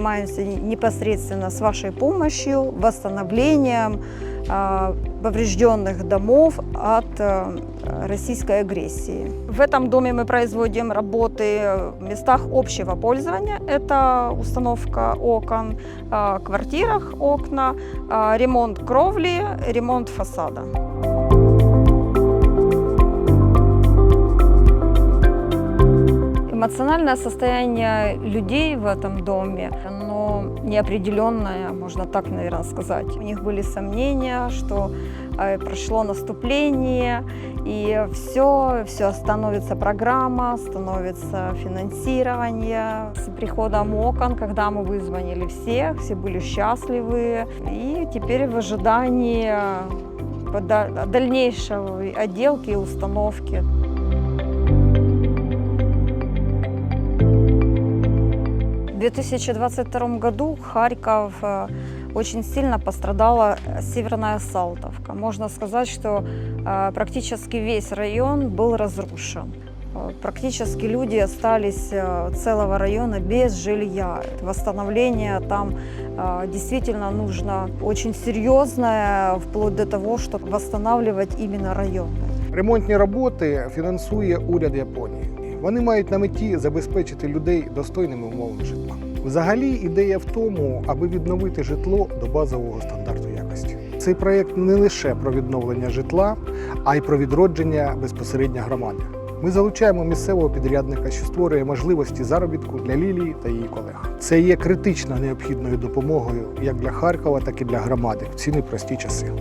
занимаемся непосредственно с вашей помощью восстановлением а, поврежденных домов от э, российской агрессии. В этом доме мы производим работы в местах общего пользования. Это установка окон, а, квартирах окна, а, ремонт кровли, ремонт фасада. Эмоциональное состояние людей в этом доме, оно неопределенное, можно так, наверное, сказать. У них были сомнения, что э, прошло наступление, и все, все становится программа, становится финансирование. С приходом окон, когда мы вызвонили всех, все были счастливы, и теперь в ожидании дальнейшей отделки и установки. 2022 году Харьков э, очень сильно пострадала э, Северная Салтовка. Можно сказать, что э, практически весь район был разрушен. Э, Практически люди остались э, целого района без жилья. Восстановление там э, действительно нужно очень серьезное, вплоть до того, чтобы восстанавливать именно районы. Ремонтні роботи фінансує уряд Японії. Вони мають на меті забезпечити людей достойними умовами житла. Взагалі, ідея в тому, аби відновити житло до базового стандарту якості. Цей проєкт не лише про відновлення житла, а й про відродження безпосередньо громади. Ми залучаємо місцевого підрядника, що створює можливості заробітку для Лілії та її колег. Це є критично необхідною допомогою як для Харкова, так і для громади в ці непрості часи.